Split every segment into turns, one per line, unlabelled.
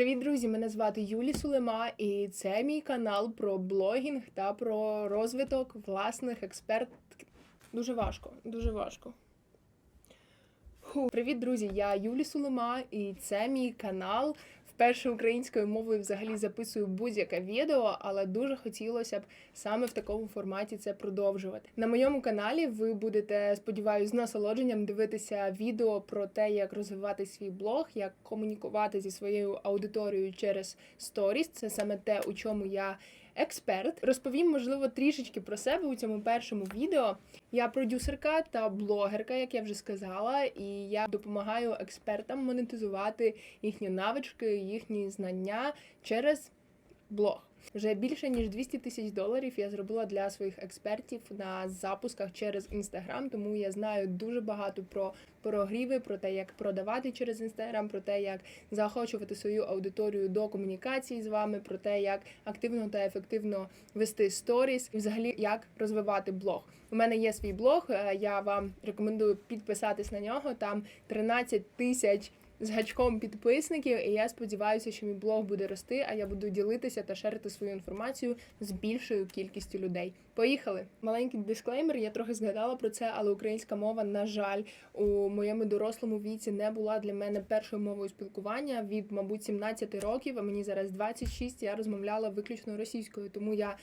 Привіт, друзі! Мене звати Юлі Сулема, і це мій канал про блогінг та про розвиток власних експерт. Дуже важко, дуже важко. Фу. Привіт, друзі! Я Юлі Сулема, і це мій канал. Вперше українською мовою взагалі записую будь-яке відео, але дуже хотілося б саме в такому форматі це продовжувати. На моєму каналі ви будете, сподіваюся, з насолодженням дивитися відео про те, як розвивати свій блог, як комунікувати зі своєю аудиторією через сторіс. Це саме те, у чому я експерт. Розповім, можливо, трішечки про себе у цьому першому відео. Я продюсерка та блогерка, як я вже сказала, і я допомагаю експертам монетизувати їхні навички, їхні знання через блог. Вже більше ніж 200 тисяч доларів я зробила для своїх експертів на запусках через інстаграм, тому я знаю дуже багато про прогріви, про те, як продавати через інстаграм, про те, як заохочувати свою аудиторію до комунікації з вами, про те, як активно та ефективно вести сторіс, і взагалі як розвивати блог. У мене є свій блог. е, Я вам рекомендую підписатись на нього. Там 13 тисяч з гачком підписників, і я сподіваюся, що мій блог буде рости, а я буду ділитися та шерити свою інформацію з більшою кількістю людей. Поїхали! Маленький дисклеймер. Я трохи згадала про це, але українська мова, на жаль, у моєму дорослому віці не була для мене першою мовою спілкування від, мабуть, 17 років, а мені зараз 26, Я розмовляла виключно російською, тому я.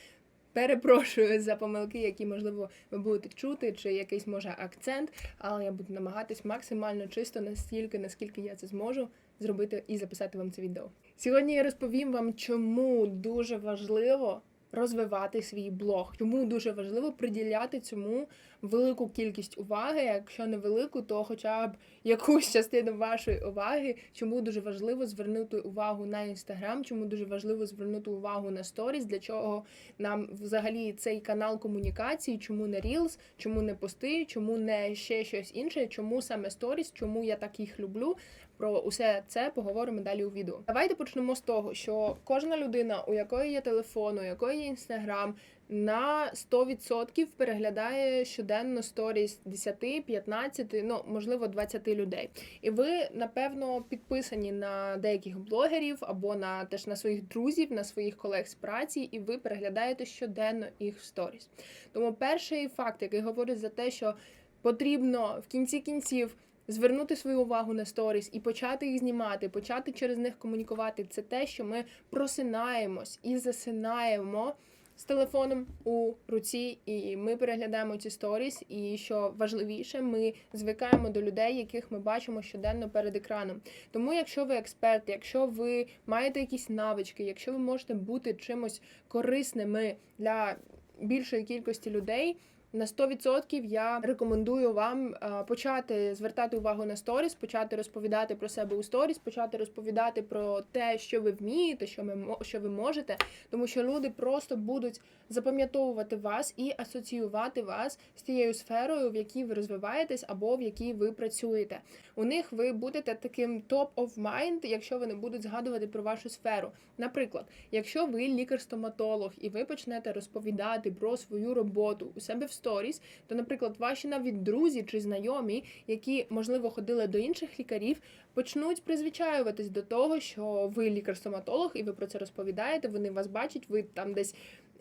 Перепрошую за помилки, які можливо ви будете чути, чи якийсь може акцент, але я буду намагатись максимально чисто настільки, наскільки я це зможу зробити і записати вам це відео. Сьогодні я розповім вам, чому дуже важливо розвивати свій блог, чому дуже важливо приділяти цьому велику кількість уваги, якщо не велику, то хоча б якусь частину вашої уваги, чому дуже важливо звернути увагу на інстаграм, чому дуже важливо звернути увагу на сторіс, для чого нам взагалі цей канал комунікації, чому не Reels, чому не пости, чому не ще щось інше, чому саме сторіс, чому я так їх люблю. Про усе це поговоримо далі у відео. Давайте почнемо з того, що кожна людина, у якої є телефон, у якої є інстаграм, на 100% переглядає щоденно сторіс 10, 15, ну можливо 20 людей. І ви, напевно, підписані на деяких блогерів або на теж на своїх друзів, на своїх колег з праці, і ви переглядаєте щоденно їх сторіс. Тому перший факт, який говорить за те, що потрібно в кінці кінців. Звернути свою увагу на сторіс і почати їх знімати, почати через них комунікувати. Це те, що ми просинаємось і засинаємо з телефоном у руці, і ми переглядаємо ці сторіс. І що важливіше, ми звикаємо до людей, яких ми бачимо щоденно перед екраном. Тому, якщо ви експерт, якщо ви маєте якісь навички, якщо ви можете бути чимось корисними для більшої кількості людей. На 100% я рекомендую вам е, почати звертати увагу на сторіс, почати розповідати про себе у сторіс, почати розповідати про те, що ви вмієте, що ми що ви можете, тому що люди просто будуть запам'ятовувати вас і асоціювати вас з тією сферою, в якій ви розвиваєтесь або в якій ви працюєте. У них ви будете таким top of mind, якщо вони будуть згадувати про вашу сферу. Наприклад, якщо ви лікар-стоматолог і ви почнете розповідати про свою роботу у себе в сторіс, то, наприклад, ваші навіть друзі чи знайомі, які можливо ходили до інших лікарів, почнуть призвичаюватись до того, що ви лікар-стоматолог, і ви про це розповідаєте. Вони вас бачать, ви там десь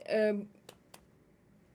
е,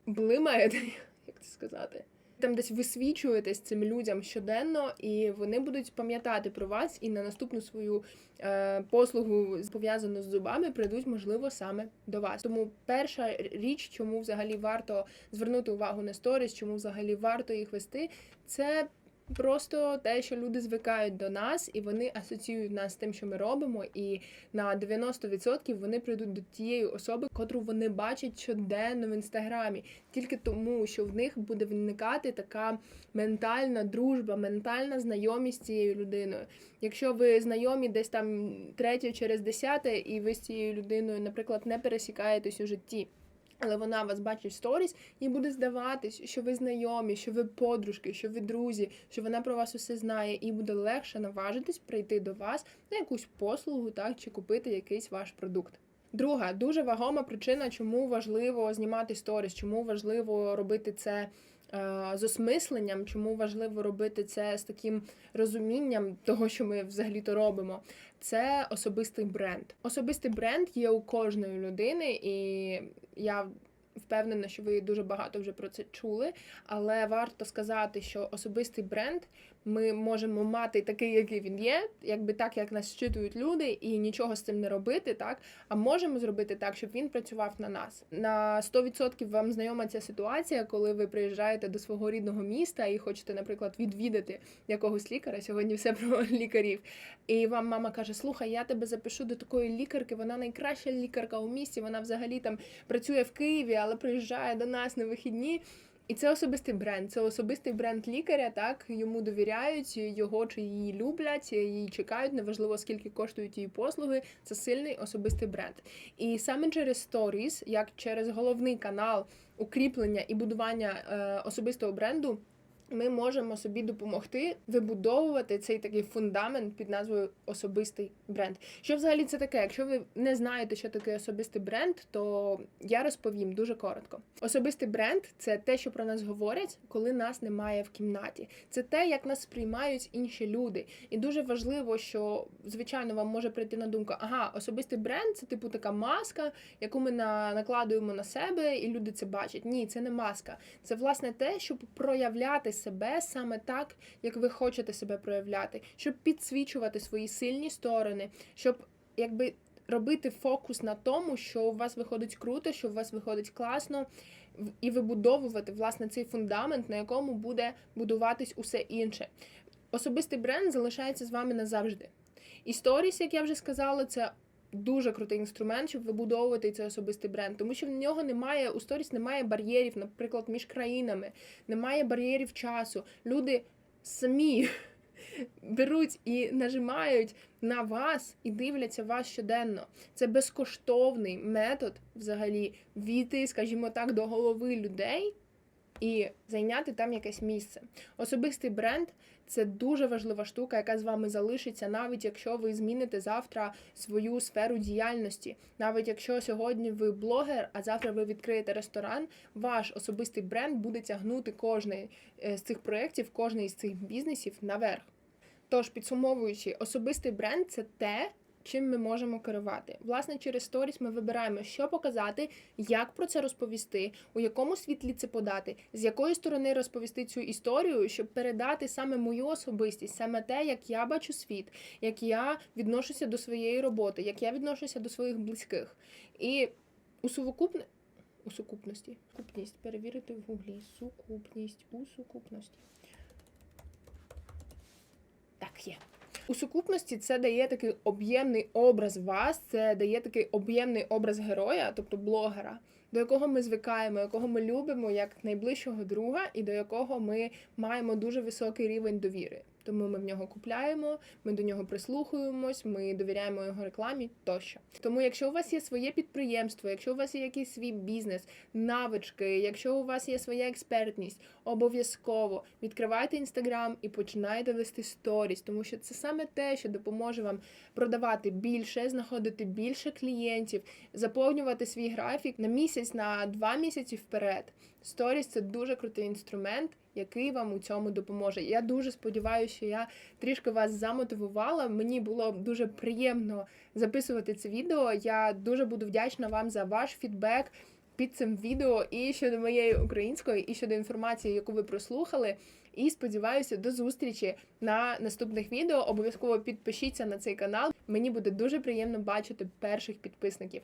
блимаєте, як це сказати. Там десь висвічуєтесь цим людям щоденно, і вони будуть пам'ятати про вас і на наступну свою е, послугу пов'язану з зубами прийдуть, можливо, саме до вас. Тому перша річ, чому взагалі варто звернути увагу на сторіс, чому взагалі варто їх вести, це просто те, що люди звикають до нас, і вони асоціюють нас з тим, що ми робимо, і на 90% вони прийдуть до тієї особи, котру вони бачать щоденно в інстаграмі, тільки тому, що в них буде виникати така ментальна дружба, ментальна знайомість з цією людиною. Якщо ви знайомі десь там третє через десяте, і ви з цією людиною, наприклад, не пересікаєтесь у житті. Але вона вас бачить в сторіс і буде здаватись, що ви знайомі, що ви подружки, що ви друзі, що вона про вас усе знає, і буде легше наважитись прийти до вас на якусь послугу, так чи купити якийсь ваш продукт. Друга дуже вагома причина, чому важливо знімати сторіс, чому важливо робити це з осмисленням, чому важливо робити це з таким розумінням того, що ми взагалі-то робимо. Це особистий бренд. Особистий бренд є у кожної людини, і я впевнена, що ви дуже багато вже про це чули. Але варто сказати, що особистий бренд ми можемо мати такий, який він є, якби так, як нас щитують люди, і нічого з цим не робити, так а можемо зробити так, щоб він працював на нас. На 100% вам знайома ця ситуація, коли ви приїжджаєте до свого рідного міста і хочете, наприклад, відвідати якогось лікаря. Сьогодні все про лікарів. І вам мама каже: Слухай, я тебе запишу до такої лікарки, вона найкраща лікарка у місті. Вона взагалі там працює в Києві, але приїжджає до нас на вихідні. І це особистий бренд. Це особистий бренд лікаря. Так йому довіряють, його чи її люблять, її чекають. Неважливо скільки коштують її послуги. Це сильний особистий бренд. І саме через Stories, як через головний канал укріплення і будування е, особистого бренду. Ми можемо собі допомогти вибудовувати цей такий фундамент під назвою особистий бренд. Що взагалі це таке? Якщо ви не знаєте, що таке особистий бренд, то я розповім дуже коротко. Особистий бренд це те, що про нас говорять, коли нас немає в кімнаті. Це те, як нас сприймають інші люди. І дуже важливо, що звичайно вам може прийти на думку, ага, особистий бренд це типу така маска, яку ми на накладуємо на себе, і люди це бачать. Ні, це не маска. Це власне те, щоб проявляти себе саме так, як ви хочете себе проявляти, щоб підсвічувати свої сильні сторони, щоб якби робити фокус на тому, що у вас виходить круто, що у вас виходить класно, і вибудовувати власне цей фундамент, на якому буде будуватись усе інше. Особистий бренд залишається з вами назавжди. І сторіс, як я вже сказала, це дуже крутий інструмент, щоб вибудовувати цей особистий бренд, тому що в нього немає у сторіс немає бар'єрів, наприклад, між країнами, немає бар'єрів часу. Люди самі беруть і нажимають на вас і дивляться вас щоденно. Це безкоштовний метод взагалі війти, скажімо так, до голови людей і зайняти там якесь місце. Особистий бренд це дуже важлива штука, яка з вами залишиться, навіть якщо ви зміните завтра свою сферу діяльності. Навіть якщо сьогодні ви блогер, а завтра ви відкриєте ресторан, ваш особистий бренд буде тягнути кожний е, з цих проєктів, кожний з цих бізнесів наверх. Тож, підсумовуючи, особистий бренд це те, чим ми можемо керувати. Власне, через сторіс ми вибираємо, що показати, як про це розповісти, у якому світлі це подати, з якої сторони розповісти цю історію, щоб передати саме мою особистість, саме те, як я бачу світ, як я відношуся до своєї роботи, як я відношуся до своїх близьких. І у сукупне. У сукупності. Сукупність. Перевірити в гуглі. Сукупність у сукупності. Так, є. У сукупності це дає такий об'ємний образ вас, це дає такий об'ємний образ героя, тобто блогера, до якого ми звикаємо, якого ми любимо як найближчого друга, і до якого ми маємо дуже високий рівень довіри. Тому ми в нього купляємо, ми до нього прислухаємось, ми довіряємо його рекламі тощо. Тому, якщо у вас є своє підприємство, якщо у вас є якийсь свій бізнес, навички, якщо у вас є своя експертність, обов'язково відкривайте інстаграм і починайте вести сторіс, тому що це саме те, що допоможе вам продавати більше, знаходити більше клієнтів, заповнювати свій графік на місяць, на два місяці вперед. Сторіс це дуже крутий інструмент, який вам у цьому допоможе. Я дуже сподіваюся, що я трішки вас замотивувала. Мені було дуже приємно записувати це відео. Я дуже буду вдячна вам за ваш фідбек під цим відео і щодо моєї української, і щодо інформації, яку ви прослухали. І сподіваюся до зустрічі на наступних відео. Обов'язково підпишіться на цей канал. Мені буде дуже приємно бачити перших підписників.